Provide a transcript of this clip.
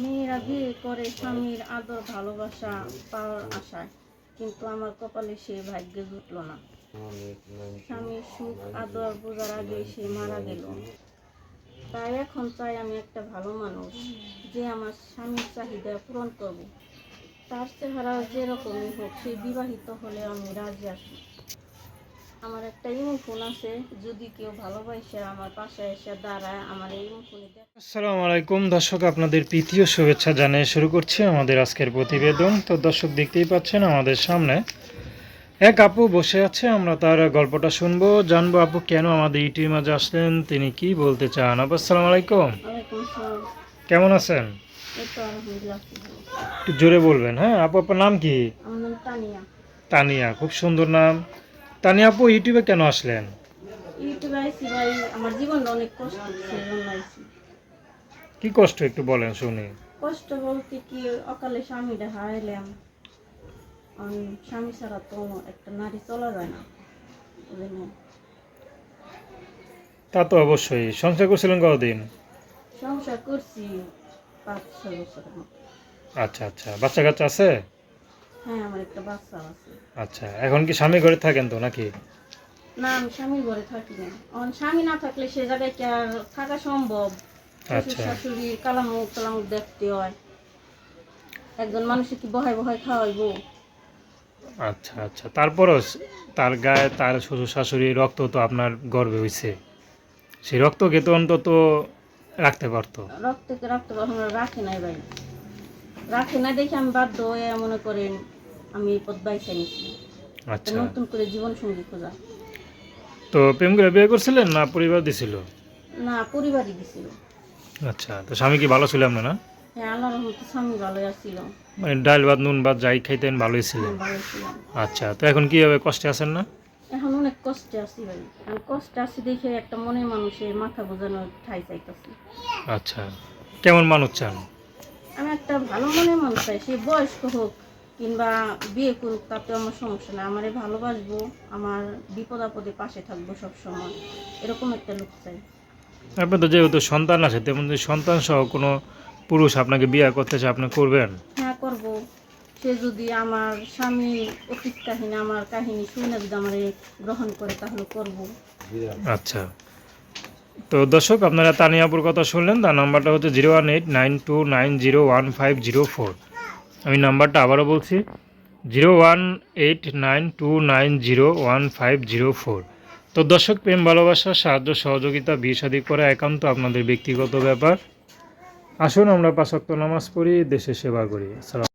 মেয়েরা বিয়ে করে স্বামীর আদর ভালোবাসা পাওয়ার আশায়, কিন্তু আমার কপালে সে ভাগ্যে জুটলো না। স্বামীর সুখ, আদর বোঝার আগে সে মারা গেল। তাই এখন চাই আমি একটা ভালো মানুষ যে আমার স্বামীর চাহিদা পূরণ করব তার চেহারা যেরকমই হোক, সে বিবাহিত হলে আমি রাজি আছি। আমার একটা ইমো ফোন আছে যদি কেউ ভালোবাসে আমার পাশে এসে দাঁড়ায় আমার এই ইমো ফোনে আসসালামু আলাইকুম। দর্শক আপনাদের প্রীতীয় শুভেচ্ছা জানিয়ে শুরু করছি আমাদের আজকের প্রতিবেদন। তো দর্শক দেখতেই পাচ্ছেন আমাদের সামনে এক আপু বসে আছে আমরা তার গল্পটা শুনব জানব আপু কেন আমাদের ইটির মাঝে আসলেন তিনি কি বলতে চান? আপু আসসালামু আলাইকুম। কেমন আছেন। একটু জোরে বলবেন হ্যাঁ? আপু আপনার নাম কি? তানিয়া। তানিয়া খুব সুন্দর নাম। তানিয়া আপু ইউটিউবে কেন আসলেন? ইউটিউবে আইসি ভাই আমার জীবনটা অনেক কষ্ট সেজন্য আইসি কি কষ্ট একটু বলেন শুনি। কষ্ট বলতে কি অকালে স্বামীটা হারাইলাম। আমি স্বামী ছাড়া তো একটা নারী চলা যায় না তা তো অবশ্যই। সংসার করছিলেন কতদিন? সংসার করছি পাঁচ ছয় বছরের মতো। আচ্ছা আচ্ছা। বাচ্চা কাচ্চা আছে? হ্যাঁ আমার একটা বাচ্চা আছে। আচ্ছা এখন কি স্বামী ঘরে থাকেন তো নাকি? না আমি স্বামীর ঘরে থাকি না। আমার স্বামী না থাকলে সে জায়গায় কি আর থাকা সম্ভব? শ্বশুর আচ্ছা। শাশুড়ি কালামুখ কালামুখ দেখতে হয়। একজন মানুষে কি বহায় বহায় খাওয়াইবো? আচ্ছা আচ্ছা। তারপরও তার গায়ে তার শ্বশুর শাশুড়ি রক্ত তো আপনার গর্বে হয়েছে সেই রক্তকে তো অন্তত রাখতে পারতো। রক্তকে রক্ত কখনো রাখে নাই ভাই। রাখে না দেখে আমি বাধ্য হয়ে মনে করেন আমি এই পথ নিচ্ছি আচ্ছা। নতুন করে জীবন সঙ্গী খোঁজা। তো প্রেম করে বিয়ে করছিলেন না পরিবার দিছিল? না পরিবারই দিছিল। আচ্ছা তো স্বামী কি ভালো ছিল আপনার? না হ্যাঁ আল্লাহ রহমতে স্বামী ভালো আসছিল মানে ডাল ভাত নুন ভাত যাই খাইতেন ভালোই ছিলেন ছিল। আচ্ছা তো এখন কীভাবে কষ্টে আছেন না? এখন অনেক কষ্টে আছি ভাই। আমি কষ্টে আছি দেখে একটা মনের মানুষের মাথা বোঝানোর ঠাই চাইতেছি। আচ্ছা কেমন মানুষ চান? আমি একটা ভালো মনে মানুষ চাই সে বয়স্ক হোক কিংবা বিয়ে করুক তাতে আমার সমস্যা না আমারে ভালোবাসবো আমার বিপদ আপদে পাশে থাকব সবসময়। এরকম একটা লোক চাই। আপনার তো যেহেতু সন্তান আছে তেমন যদি সন্তান সহ কোনো পুরুষ আপনাকে বিয়ে করতে চায় আপনি করবেন? হ্যাঁ করব। সে যদি আমার স্বামী অতীত কাহিনী আমার কাহিনী শুনে যদি আমার গ্রহণ করে তাহলে করব। আচ্ছা। তো দর্শক, আপনারা তানিয়াপুর কথা শুনলেন, তার নাম্বারটা হচ্ছে zero one eight nine two nine zero one five zero four. আমি নাম্বারটা আবারও বলছি, zero one eight nine two nine zero one five zero four. তো দর্শক, প্রেম, ভালোবাসা, সাহায্য, সহযোগিতা, বিয়ে শাদী করা একান্ত আপনাদের ব্যক্তিগত ব্যাপার। আসুন, আমরা পাঁচক্ত নামাজ পড়ি দেশে সেবা করি।